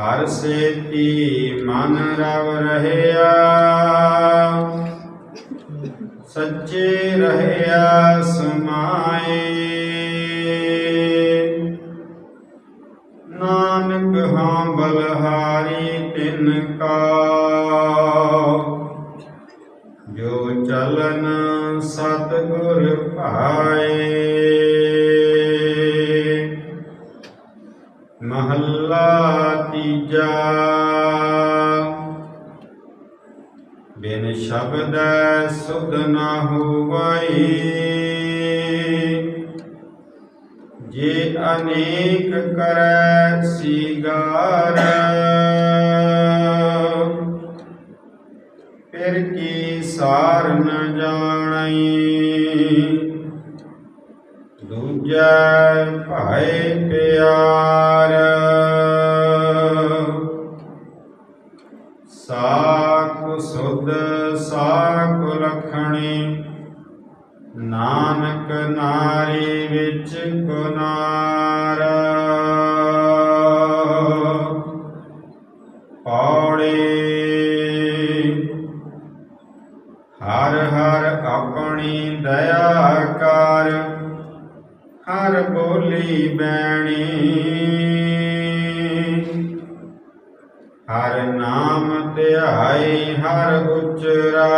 ਹਰ ਸੇਤੀ ਮਨ ਰਵ ਰਹਿਆ। ਸੱਚੇ ਰਹਿਆ ਸਮਾਏ। ਨਾਨਕ ਹਾਂ ਬਲਹਾਰੀ ਤਿਨ ਕਾ। ਜੋ ਚਲਨ ਸਤਿਗੁਰ ਭਾਏ ਮਹੱਲਾ ਤੀਜਾ ਬਿਨ ਸ਼ਬਦ ਸੁਧ ਨਾ ਹੋਵਈ ਜੇ ਅਨੇਕ ਕਰੈ ਸੀਗਾਰ, ਫਿਰ ਕੀ ਸਾਰ ਨ ਜਾਣਈ ਦੂਜੈ ਭਾਏ ਪਿਆਰ। ਸਾਖ ਲਖਣੀ ਨਾਨਕ ਨਾਰੀ ਵਿੱਚ ਗੁਨਾਰ ਪੌੜੀ। ਹਰ ਹਰ ਆਪਣੀ ਦਇਆ ਕਰ। ਹਰ ਬੋਲੀ ਬੈਣੀ। ਹਰ ਨਾਮ ਧਿਆਈ ਹਰ ਉਚਰਾ।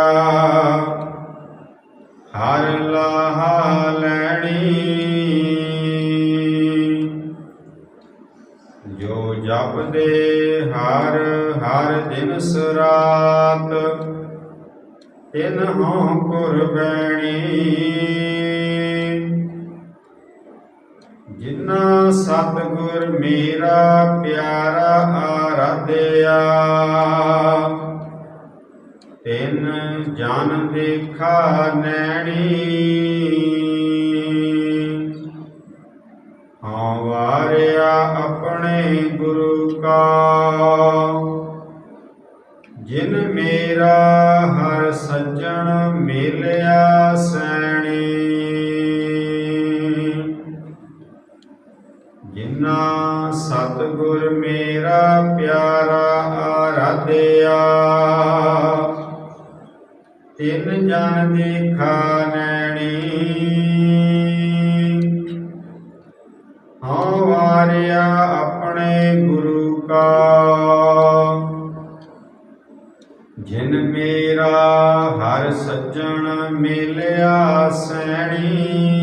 ਹਰ ਲਾਹਾ ਲੈਣੀ। ਜੋ ਜਪਦੇ ਹਰ ਹਰ ਦਿਨ ਸਰਾਤ ਤਿਨ ਹੋਂ ਕੁਰਬੈਣੀ ਜਿਨਾ ਸਤਿਗੁਰ ਮੇਰਾ ਪਿਆਰਾ ਆਰਾਧਿਆ। ਤਿਨ ਜਨ ਦੇਖਾ ਨੈਣੀ। ਹਾਂ ਵਾਰਿਆ ਆਪਣੇ ਗੁਰੂ ਕਾ। ਜਿਨ ਮੇਰਾ ਹਰ ਸੱਜਣ ਮਿਲਿਆ ਜਿਨਾ ਸਤਿਗੁਰ ਮੇਰਾ ਪਿਆਰਾ ਆਰਾਧਿਆ। ਤਿਨ ਜਨ ਦੇਖਾ ਨੈਣੀ। ਹਉ ਵਾਰਿਆ ਆਪਣੇ ਗੁਰੂ ਕਾ। ਜਿਨ ਮੇਰਾ ਹਰ ਸੱਜਣ ਮਿਲਿਆ ਸੈਣੀ।